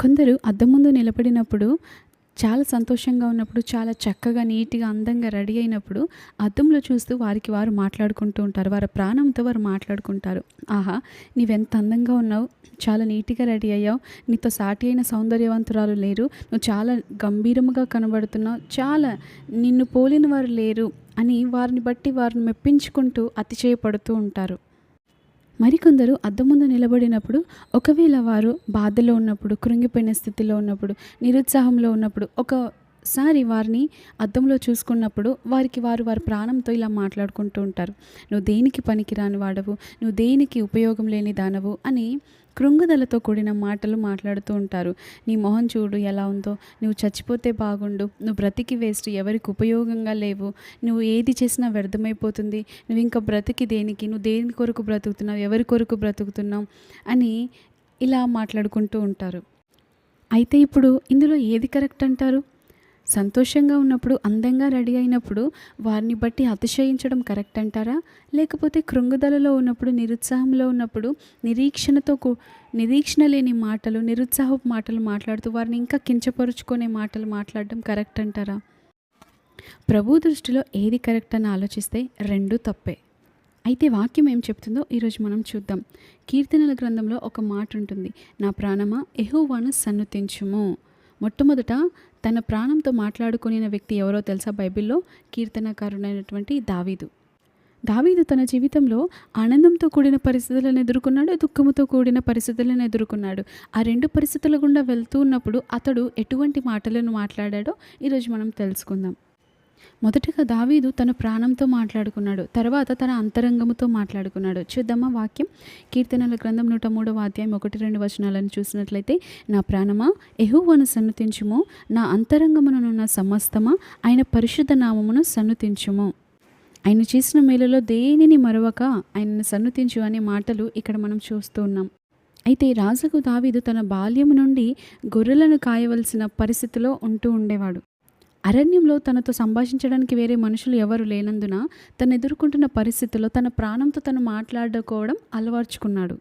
కొందరు అద్దం ముందు నిలబడినప్పుడు చాలా సంతోషంగా ఉన్నప్పుడు చాలా చక్కగా నీట్గా అందంగా రెడీ అయినప్పుడు అద్దంలో చూస్తూ వారికి వారు మాట్లాడుకుంటూ ఉంటారు. వారి ప్రాణంతో వారు మాట్లాడుకుంటారు. ఆహా నీవెంత అందంగా ఉన్నావు. చాలా నీట్గా రెడీ అయ్యావు. నీతో సాటి అయిన సౌందర్యవంతురాలు లేరు. నువ్వు చాలా గంభీరముగా కనబడుతున్నావు. చాలా నిన్ను పోలిన వారు లేరు అని వారిని బట్టి వారిని మెప్పించుకుంటూ అతిచయపడుతూ ఉంటారు. మరికొందరు అద్దం ముందు నిలబడినప్పుడు ఒకవేళ వారు బాధలో ఉన్నప్పుడు కృంగిపోయిన స్థితిలో ఉన్నప్పుడు నిరుత్సాహంలో ఉన్నప్పుడు ఒకసారి వారిని అద్దంలో చూసుకున్నప్పుడు వారికి వారు వారి ప్రాణంతో ఇలా మాట్లాడుకుంటూ ఉంటారు. నువ్వు దేనికి పనికిరాని వాడవు? నువ్వు దేనికి ఉపయోగం లేని దానవు? అని కృంగుదలతో కూడిన మాటలు మాట్లాడుతూ ఉంటారు. నీ మొహం చూడు ఎలా ఉందో. నువ్వు చచ్చిపోతే బాగుండు. నువ్వు బ్రతికి వేస్ట్. ఎవరికి ఉపయోగంగా లేవు. నువ్వు ఏది చేసినా వ్యర్థమైపోతుంది. నువ్వు ఇంకా బ్రతికి దేనికి? నువ్వు దేని కొరకు బ్రతుకుతున్నావు? ఎవరి కొరకు బ్రతుకుతున్నావు? అని ఇలా మాట్లాడుకుంటూ ఉంటారు. అయితే ఇప్పుడు ఇందులో ఏది కరెక్ట్ అంటారు? సంతోషంగా ఉన్నప్పుడు అందంగా రెడీ అయినప్పుడు వారిని బట్టి అతిశయించడం కరెక్ట్ అంటారా? లేకపోతే కృంగుదలలో ఉన్నప్పుడు నిరుత్సాహంలో ఉన్నప్పుడు నిరీక్షణతో కూ నిరీక్షణ లేని మాటలు నిరుత్సాహపు మాటలు మాట్లాడుతూ వారిని ఇంకా కించపరుచుకునే మాటలు మాట్లాడడం కరెక్ట్ అంటారా? ప్రభు దృష్టిలో ఏది కరెక్ట్ అని ఆలోచిస్తే రెండు తప్పే. అయితే వాక్యం ఏం చెప్తుందో ఈరోజు మనం చూద్దాం. కీర్తనల గ్రంథంలో ఒక మాట ఉంటుంది. నా ప్రాణమా ఎహోవాను సన్నుతించుము. మొట్టమొదట తన ప్రాణంతో మాట్లాడుకునే వ్యక్తి ఎవరో తెలుసా బైబిల్లో? కీర్తనకారుడైనటువంటి దావీదు. దావీదు తన జీవితంలో ఆనందంతో కూడిన పరిస్థితులను ఎదుర్కొన్నాడు దుఃఖముతో కూడిన పరిస్థితులను ఎదుర్కొన్నాడు. ఆ రెండు పరిస్థితుల గుండా వెళ్తూ ఉన్నప్పుడు అతడు ఎటువంటి మాటలను మాట్లాడాడో ఈరోజు మనం తెలుసుకుందాం. మొదటగా దావీదు తన ప్రాణంతో మాట్లాడుకున్నాడు. తర్వాత తన అంతరంగముతో మాట్లాడుకున్నాడు. చూద్దామా వాక్యం? కీర్తనల గ్రంథం నూట మూడవ అధ్యాయం ఒకటి రెండు వచనాలను చూసినట్లయితే నా ప్రాణమా? ఎహువను సన్నుతించుము. నా అంతరంగముననున్న సమస్తమా? ఆయన పరిశుద్ధ నామమును సన్నుతించుము. ఆయన చేసిన మేలలో దేనిని మరవక ఆయనను సన్నుతించు అనే మాటలు ఇక్కడ మనం చూస్తూ ఉన్నాం. అయితే రాజుకు దావీదు తన బాల్యము నుండి గొర్రెలను కాయవలసిన పరిస్థితిలో ఉంటూ ఉండేవాడు. అరణ్యంలో తనతో సంభాషించడానికి వేరే మనుషులు ఎవరు లేనందున తను ఎదుర్కొంటున్న పరిస్థితుల్లో తన ప్రాణంతో తను మాట్లాడుకోవడం అలవర్చుకున్నాడు.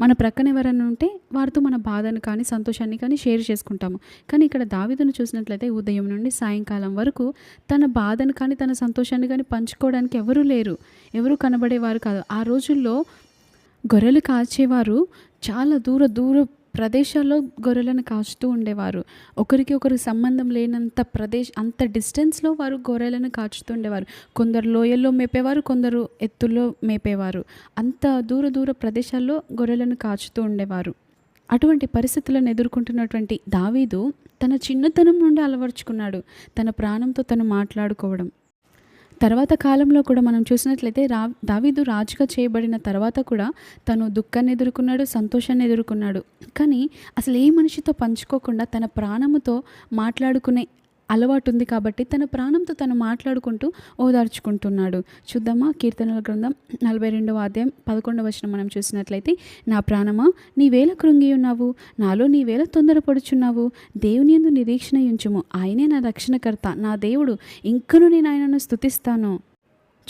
మన ప్రక్కన ఎవరైనా ఉంటే వారితో మన బాధను కానీ సంతోషాన్ని కానీ షేర్ చేసుకుంటాము. కానీ ఇక్కడ దావిదను చూసినట్లయితే ఉదయం నుండి సాయంకాలం వరకు తన బాధను కానీ తన సంతోషాన్ని కానీ పంచుకోవడానికి ఎవరూ లేరు. ఎవరు కనబడేవారు కాదు. ఆ రోజుల్లో గొర్రెలు కాచేవారు చాలా దూర దూర ప్రదేశాల్లో గొర్రెలను కాచుతూ ఉండేవారు. ఒకరికి ఒకరు సంబంధం లేనంత ప్రదేశ్ అంత డిస్టెన్స్లో వారు గొర్రెలను కాచుతూ ఉండేవారు. కొందరు లోయల్లో మేపేవారు కొందరు ఎత్తుల్లో మేపేవారు. అంత దూర దూర ప్రదేశాల్లో గొర్రెలను కాచుతూ ఉండేవారు. అటువంటి పరిస్థితులను ఎదుర్కొంటున్నటువంటి దావీదు తన చిన్నతనం నుండి అలవర్చుకున్నాడు. తన ప్రాణంతో తను మాట్లాడుకోవడం. తర్వాత కాలంలో కూడా మనం చూసినట్లయితే రా దావీదు రాజుగా చేయబడిన తర్వాత కూడా తను దుఃఖాన్ని ఎదుర్కొన్నాడు సంతోషాన్ని ఎదుర్కొన్నాడు. కానీ అసలు ఏ మనిషితో పంచుకోకుండా తన ప్రాణముతో మాట్లాడుకునే అలవాటు ఉంది కాబట్టి తన ప్రాణంతో తను మాట్లాడుకుంటూ ఓదార్చుకుంటున్నాడు. చూద్దామా? కీర్తనల గ్రంథం నలభై రెండవ అధ్యాయం పదకొండవ వచనం మనం చూసినట్లయితే నా ప్రాణమా నీవేళ కృంగి ఉన్నావు నాలో నీవేళ తొందరపడుచున్నావు దేవుని ఎందు నిరీక్షణ ఉంచుము ఆయనే నా రక్షణకర్త నా దేవుడు. ఇంకను నేను ఆయనను స్థుతిస్తాను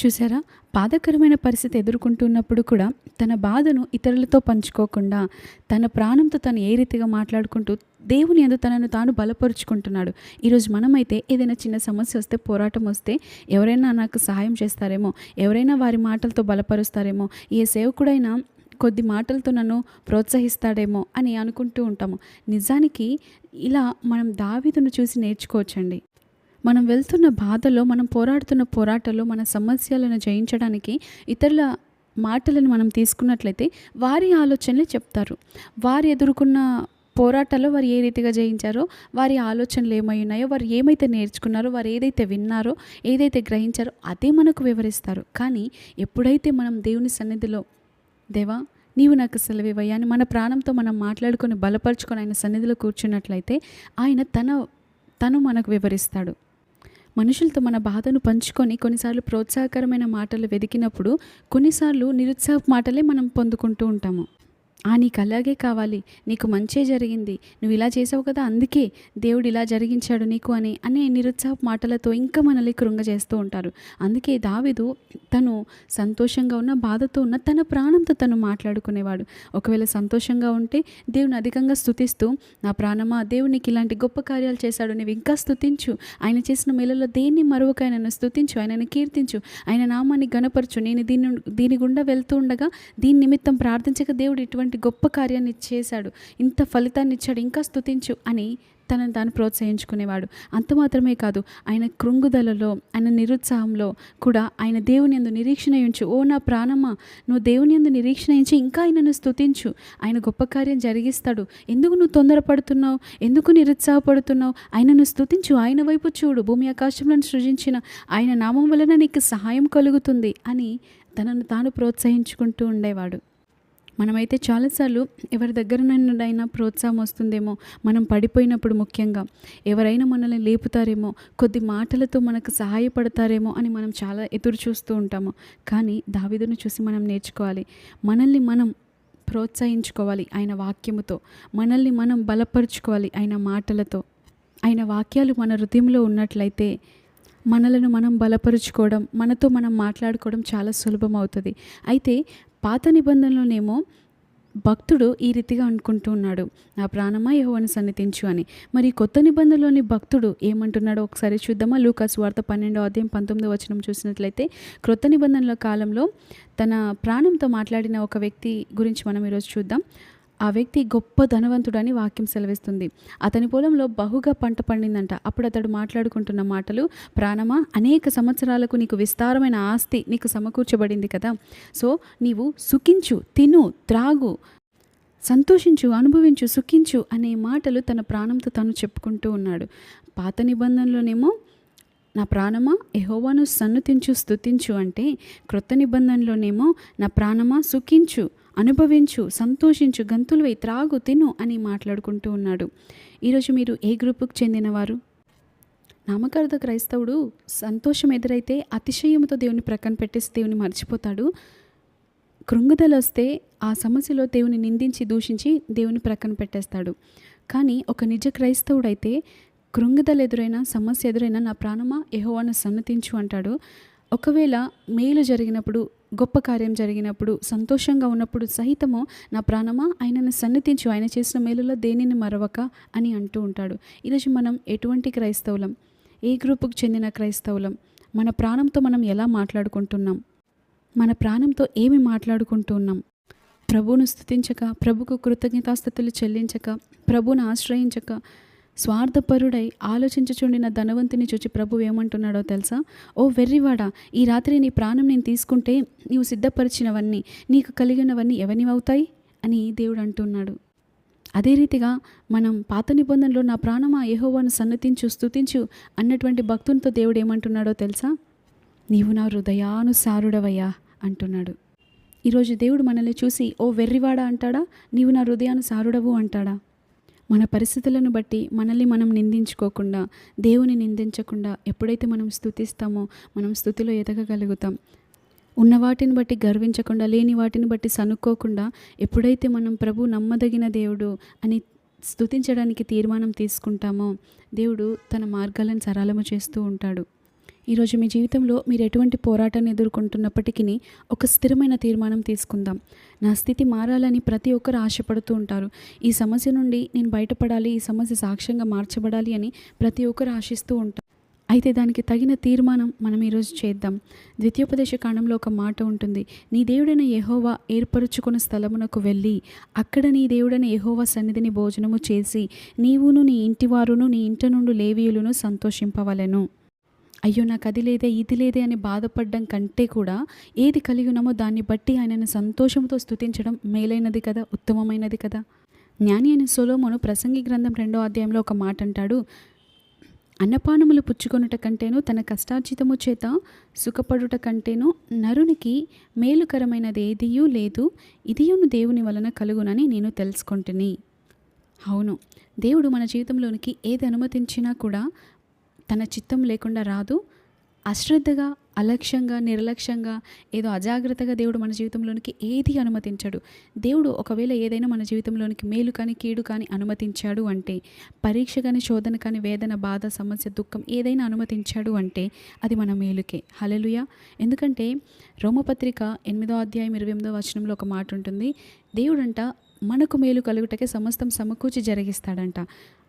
చూసారా బాధకరమైన పరిస్థితి ఎదుర్కొంటున్నప్పుడు కూడా తన బాధను ఇతరులతో పంచుకోకుండా తన ప్రాణంతో తను ఏ రీతిగా మాట్లాడుకుంటూ దేవుని ఎందు తనను తాను బలపరుచుకుంటున్నాడు. ఈరోజు మనమైతే ఏదైనా చిన్న సమస్య వస్తే పోరాటం వస్తే ఎవరైనా నాకు సహాయం చేస్తారేమో ఎవరైనా వారి మాటలతో బలపరుస్తారేమో ఏ సేవకుడైనా కొద్ది మాటలతో నన్ను ప్రోత్సహిస్తాడేమో అని అనుకుంటూ ఉంటాము. నిజానికి ఇలా మనం దావీదును చూసి నేర్చుకోవచ్చండి. మనం వెళ్తున్న బాధలో మనం పోరాడుతున్న పోరాటంలో మన సమస్యలను జయించడానికి ఇతరుల మాటలను మనం తీసుకున్నట్లయితే వారి ఆలోచనలే చెప్తారు. వారు ఎదుర్కొన్న పోరాటాల్లో వారు ఏ రీతిగా జయించారో వారి ఆలోచనలు ఏమై ఉన్నాయో వారు ఏమైతే నేర్చుకున్నారో వారు ఏదైతే విన్నారో ఏదైతే గ్రహించారో అదే మనకు వివరిస్తారు. కానీ ఎప్పుడైతే మనం దేవుని సన్నిధిలో దేవా నీవు నాకు సెలవివయ్యా అని మన ప్రాణంతో మనం మాట్లాడుకొని బలపరుచుకొని ఆయన సన్నిధిలో కూర్చున్నట్లయితే ఆయన తన తను మనకు వివరిస్తాడు. మనుషులతో మన బాధను పంచుకొని కొన్నిసార్లు ప్రోత్సాహకరమైన మాటలు వెతికినప్పుడు కొన్నిసార్లు నిరుత్సాహ మాటలే మనం పొందుకుంటూ ఉంటాము. ఆ నీకు అలాగే కావాలి. నీకు మంచే జరిగింది. నువ్వు ఇలా చేసావు కదా అందుకే దేవుడు ఇలా జరిగించాడు నీకు అని అనే నిరుత్సాహ మాటలతో ఇంకా మనల్ని కృంగజేస్తూ ఉంటారు. అందుకే దావిదు తను సంతోషంగా ఉన్న బాధతో ఉన్న తన ప్రాణంతో తను మాట్లాడుకునేవాడు. ఒకవేళ సంతోషంగా ఉంటే దేవుని అధికంగా స్తుతిస్తూ నా ప్రాణమా దేవుడు నీకు ఇలాంటి గొప్ప కార్యాలు చేశాడు నీవు ఇంకా స్థుతించు ఆయన చేసిన మేలలో దేన్ని మరొక ఆయనను స్తుతించు ఆయనను కీర్తించు. ఆయన నామాన్ని గణపరచు నేను దీని దీని గుండా వెళ్తూ ఉండగా దీని నిమిత్తం ప్రార్థించక దేవుడు ఇటువంటి గొప్ప కార్యాన్ని చేశాడు ఇంత ఫలితాన్ని ఇచ్చాడు ఇంకా స్థుతించు అని తనను తాను ప్రోత్సహించుకునేవాడు. అంత మాత్రమే కాదు ఆయన కృంగుదలలో ఆయన నిరుత్సాహంలో కూడా ఆయన దేవుని ఎందు నిరీక్షణ ఉంచు. ఓ నా ప్రాణమా నువ్వు దేవుని ఎందు నిరీక్షణ ఉంచి ఇంకా ఆయనను స్తుతించు. ఆయన గొప్ప కార్యం జరిగిస్తాడు. ఎందుకు నువ్వు తొందరపడుతున్నావు? ఎందుకు నిరుత్సాహపడుతున్నావు? ఆయనను స్థుతించు ఆయన వైపు చూడు. భూమి ఆకాశంలో సృజించిన ఆయన నామం వలన నీకు సహాయం కలుగుతుంది అని తనను తాను ప్రోత్సహించుకుంటూ ఉండేవాడు. మనమైతే చాలాసార్లు ఎవరి దగ్గర నుండైనా ప్రోత్సాహం వస్తుందేమో మనం పడిపోయినప్పుడు ముఖ్యంగా. ఎవరైనా మనల్ని లేపుతారేమో కొద్ది మాటలతో మనకు సహాయపడతారేమో అని మనం చాలా ఎదురు చూస్తూ ఉంటాము. కానీ దావిదును చూసి మనం నేర్చుకోవాలి. మనల్ని మనం ప్రోత్సహించుకోవాలి ఆయన వాక్యముతో. మనల్ని మనం బలపరుచుకోవాలి ఆయన మాటలతో. ఆయన వాక్యాలు మన హృదయంలో ఉన్నట్లయితే మనలను మనం బలపరుచుకోవడం మనతో మనం మాట్లాడుకోవడం చాలా సులభం అవుతుంది అయితే పాత నిబంధనలోనేమో భక్తుడు ఈ రీతిగా అనుకుంటూ ఉన్నాడు నా ప్రాణమా యహోవని సన్నిధించు అని. మరి కొత్త నిబంధనలోని భక్తుడు ఏమంటున్నాడో ఒకసారి చూద్దామా? లూకాస్ వార్త పన్నెండో అధ్యాయం పంతొమ్మిదో వచనం చూసినట్లయితే క్రొత్త నిబంధనల కాలంలో తన ప్రాణంతో మాట్లాడిన ఒక వ్యక్తి గురించి మనం ఈరోజు చూద్దాం. ఆ వ్యక్తి గొప్ప ధనవంతుడని వాక్యం సెలవిస్తుంది. అతని పొలంలో బహుగా పంట పండిందంట. అప్పుడు అతడు మాట్లాడుకుంటున్న మాటలు ప్రాణమా అనేక సంవత్సరాలకు నీకు విస్తారమైన ఆస్తి నీకు సమకూర్చబడింది కదా. సో నీవు సుఖించు తిను త్రాగు సంతోషించు అనుభవించు సుఖించు అనే మాటలు తన ప్రాణంతో తను చెప్పుకుంటూ ఉన్నాడు. పాత నిబంధనలోనేమో నా ప్రాణమా ఎహోవాను సన్నుతించు స్తుతించు అంటే క్రొత్త నిబంధనలోనేమో నా ప్రాణమా సుఖించు అనుభవించు సంతోషించు గంతులు త్రాగు తిను అని మాట్లాడుకుంటూ ఉన్నాడు. ఈరోజు మీరు ఏ గ్రూపుకు చెందినవారు? నామకార్థ క్రైస్తవుడు సంతోషం ఎదురైతే అతిశయంతో దేవుని ప్రక్కన పెట్టేసి దేవుని మర్చిపోతాడు. కృంగుదల వస్తే ఆ సమస్యలో దేవుని నిందించి దూషించి దేవుని ప్రక్కన పెట్టేస్తాడు. కానీ ఒక నిజ క్రైస్తవుడైతే కృంగుదల ఎదురైనా సమస్య ఎదురైనా నా ప్రాణమా? యహోవాను సన్నతించు అంటాడు. ఒకవేళ మేలు జరిగినప్పుడు గొప్ప కార్యం జరిగినప్పుడు సంతోషంగా ఉన్నప్పుడు సహితము నా ప్రాణమా? ఆయనను సన్నిధించు ఆయన చేసిన మేలులో దేనిని మరవక? అని అంటూ ఉంటాడు. ఈరోజు మనం ఎటువంటి క్రైస్తవులం? ఏ గ్రూపుకు చెందిన క్రైస్తవులం? మన ప్రాణంతో మనం ఎలా మాట్లాడుకుంటున్నాం? మన ప్రాణంతో ఏమి మాట్లాడుకుంటున్నాం? ప్రభువును స్థుతించక ప్రభుకు కృతజ్ఞతాస్థుతులు చెల్లించక ప్రభువును ఆశ్రయించక స్వార్థపరుడై ఆలోచించుచుండిన ధనవంతుని చూచి ప్రభు ఏమంటున్నాడో తెలుసా? ఓ వెర్రివాడా ఈ రాత్రి నీ ప్రాణం నేను తీసుకుంటే నీవు సిద్ధపరిచినవన్నీ నీకు కలిగినవన్నీ ఎవనివవుతాయి? అని దేవుడు అంటున్నాడు. అదే రీతిగా మనం పాత నిబంధనలో నా ప్రాణమా యెహోవాను సన్నతించు స్తుతించు అన్నటువంటి భక్తునితో దేవుడు ఏమంటున్నాడో తెలుసా? నీవు నా హృదయానుసారుడవయ్యా అంటున్నాడు. ఈరోజు దేవుడు మనల్ని చూసి ఓ వెర్రివాడా అంటాడా? నీవు నా హృదయానుసారుడవు అంటాడా? మన పరిస్థితులను బట్టి మనల్ని మనం నిందించుకోకుండా దేవుని నిందించకుండా ఎప్పుడైతే మనం స్థుతిస్తామో మనం స్థుతిలో ఎదగగలుగుతాం. ఉన్న వాటిని బట్టి గర్వించకుండా లేని వాటిని బట్టి సనుక్కోకుండా ఎప్పుడైతే మనం ప్రభు నమ్మదగిన దేవుడు అని స్థుతించడానికి తీర్మానం తీసుకుంటామో దేవుడు తన మార్గాలను సరళము చేస్తూ ఉంటాడు. ఈరోజు మీ జీవితంలో మీరు ఎటువంటి పోరాటాన్ని ఎదుర్కొంటున్నప్పటికీ ఒక స్థిరమైన తీర్మానం తీసుకుందాం. నా స్థితి మారాలని ప్రతి ఒక్కరు ఆశపడుతూ ఉంటారు. ఈ సమస్య నుండి నేను బయటపడాలి ఈ సమస్య సాక్ష్యంగా మార్చబడాలి అని ప్రతి ఒక్కరు ఆశిస్తూ ఉంటారు. అయితే దానికి తగిన తీర్మానం మనం ఈరోజు చేద్దాం. ద్వితీయోపదేశ కాండంలో ఒక మాట ఉంటుంది. నీ దేవుడైన యహోవా ఏర్పరుచుకున్న స్థలమునకు వెళ్ళి అక్కడ నీ దేవుడైన యహోవా సన్నిధిని భోజనము చేసి నీవును నీ ఇంటివారును నీ ఇంట నుండి లేవీయులను సంతోషింపవలెను. అయ్యో నాకు అది లేదే ఇది లేదే అని బాధపడడం కంటే కూడా ఏది కలిగి ఉన్నామో దాన్ని బట్టి ఆయనను సంతోషంతో స్తుతించడం మేలైనది కదా ఉత్తమమైనది కదా? జ్ఞాని అయిన సొలోమోను ప్రసంగి గ్రంథం రెండో అధ్యాయంలో ఒక మాట అంటాడు. అన్నపానములు పుచ్చుకొనుట కంటేను తన కష్టార్జితము చేత సుఖపడుట కంటేను నరునికి మేలుకరమైనది ఏదియూ లేదు. ఇదియును దేవుని వలన కలుగునని నేను తెలుసుకుంటుని. అవును దేవుడు మన జీవితంలోనికి ఏది అనుమతించినా కూడా తన చిత్తం లేకుండా రాదు. అశ్రద్ధగా అలక్ష్యంగా నిర్లక్ష్యంగా ఏదో అజాగ్రత్తగా దేవుడు మన జీవితంలోనికి ఏది అనుమతించడు. దేవుడు ఒకవేళ ఏదైనా మన జీవితంలోనికి మేలు కానీ కీడు కానీ అనుమతించాడు అంటే పరీక్ష కానీ శోధన కానీ వేదన బాధ సమస్య దుఃఖం ఏదైనా అనుమతించాడు అంటే అది మన మేలుకే. హలలుయ ఎందుకంటే రోమపత్రిక ఎనిమిదో అధ్యాయం ఇరవై ఎనిమిదో వచనంలో ఒక మాట ఉంటుంది. దేవుడంట మనకు మేలు కలుగుటకే సమస్తం సమకూర్చి జరిగిస్తాడంట.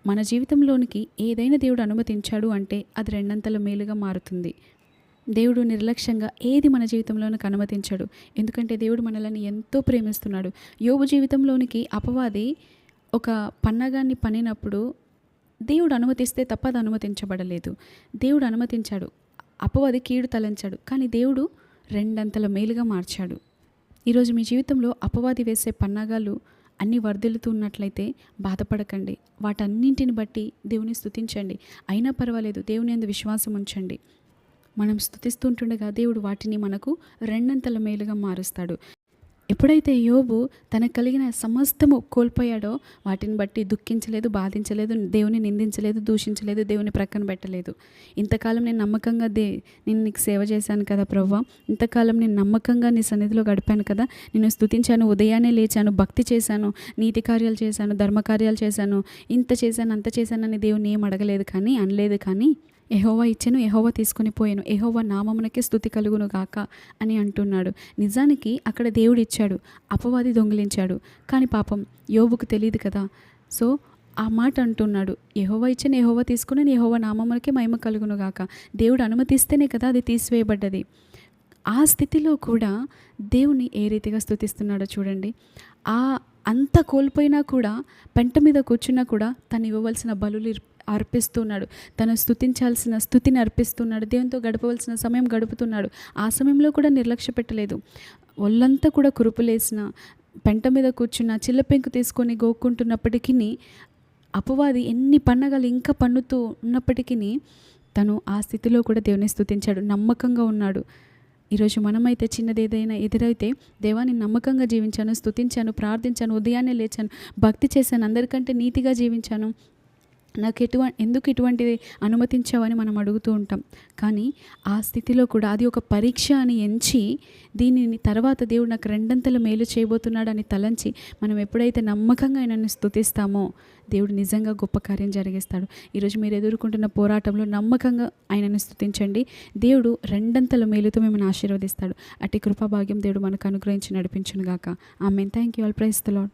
మన జీవితంలోనికి ఏదైనా దేవుడు అనుమతించాడు అంటే అది రెండంతల మేలుగా మారుతుంది. దేవుడు నిర్లక్ష్యంగా ఏది మన జీవితంలోనికి అనుమతించాడు. ఎందుకంటే దేవుడు మనల్ని ఎంతో ప్రేమిస్తున్నాడు. యోగు జీవితంలోనికి అపవాది ఒక పన్నగాన్ని పనినప్పుడు దేవుడు అనుమతిస్తే తప్ప అది అనుమతించబడలేదు. దేవుడు అనుమతించాడు. అపవాది కీడు తలంచాడు. కానీ దేవుడు రెండంతల మేలుగా మార్చాడు. ఈరోజు మీ జీవితంలో అపవాది వేసే పన్నాగాలు అన్ని వర్దిల్లుతున్నట్లయితే బాధపడకండి. వాటన్నింటిని బట్టి దేవుని స్థుతించండి అయినా పర్వాలేదు దేవుని అందు విశ్వాసం ఉంచండి. మనం స్థుతిస్తుంటుండగా దేవుడు వాటిని మనకు రెండంతల మేలుగా మారుస్తాడు. ఎప్పుడైతే యోబు తనకు కలిగిన సమస్తము కోల్పోయాడో వాటిని బట్టి దుఃఖించలేదు బాధించలేదు దేవుని నిందించలేదు దూషించలేదు దేవుని ప్రక్కన పెట్టలేదు. ఇంతకాలం నేను నమ్మకంగా దే నేను నీకు సేవ చేశాను కదా ప్రవ్వ. ఇంతకాలం నేను నమ్మకంగా నీ సన్నిధిలో గడిపాను కదా. నేను స్తుతించాను ఉదయాన్నే లేచాను భక్తి చేశాను నీతి కార్యాలు చేశాను ధర్మకార్యాలు చేశాను. ఇంత చేశాను అంత చేశానని దేవుని ఏం అడగలేదు కానీ అనలేదు కానీ ఎహోవా ఇచ్చెను ఎహోవా తీసుకొని పోయాను ఎహోవా నామమునకే స్థుతి కలుగును గాక అని అంటున్నాడు. నిజానికి అక్కడ దేవుడు ఇచ్చాడు అపవాది దొంగిలించాడు. కానీ పాపం యోబుకు తెలియదు కదా. సో ఆ మాట అంటున్నాడు ఎహోవా ఇచ్చిన ఎహోవా తీసుకుని ఎహోవా నామమునకే మహిమ కలుగును గాక. దేవుడు అనుమతిస్తేనే కదా అది తీసివేయబడ్డది. ఆ స్థితిలో కూడా దేవుని ఏ రీతిగా స్థుతిస్తున్నాడో చూడండి. ఆ అంత కోల్పోయినా కూడా పెంట మీద కూర్చున్నా కూడా తను ఇవ్వవలసిన బలులు అర్పిస్తున్నాడు. తను స్థుతించాల్సిన స్థుతిని అర్పిస్తున్నాడు. దేవునితో గడపవలసిన సమయం గడుపుతున్నాడు. ఆ సమయంలో కూడా నిర్లక్ష్య పెట్టలేదు. ఒళ్ళంతా కూడా కురుపులేసిన పెంట మీద కూర్చున్న చిల్లపెంకు తీసుకొని గోక్కుంటున్నప్పటికీ అపవాది ఎన్ని పండగలు ఇంకా పన్నుతూ ఉన్నప్పటికీ తను ఆ స్థితిలో కూడా దేవుని స్థుతించాడు నమ్మకంగా ఉన్నాడు. ఈరోజు మనమైతే చిన్నది ఏదైనా ఎదురైతే దేవాన్ని నమ్మకంగా జీవించాను స్థుతించాను ప్రార్థించాను ఉదయాన్నే లేచాను భక్తి చేశాను అందరికంటే నీతిగా జీవించాను నాకు ఎటువంటి ఎందుకు ఇటువంటిది అనుమతించావని మనం అడుగుతూ ఉంటాం. కానీ ఆ స్థితిలో కూడా అది ఒక పరీక్ష అని ఎంచి దీనిని తర్వాత దేవుడు నాకు రెండంతలు మేలు చేయబోతున్నాడని తలంచి మనం ఎప్పుడైతే నమ్మకంగా ఆయనను స్థుతిస్తామో దేవుడు నిజంగా గొప్ప కార్యం జరిగిస్తాడు. ఈరోజు మీరు ఎదుర్కొంటున్న పోరాటంలో నమ్మకంగా ఆయనను స్థుతించండి దేవుడు రెండంతల మేలుతో మిమ్మల్ని ఆశీర్వదిస్తాడు. అట్టి కృపాభాగ్యం దేవుడు మనకు అనుగ్రహించి నడిపించునుగాక. ఆమె thank you all praise the lord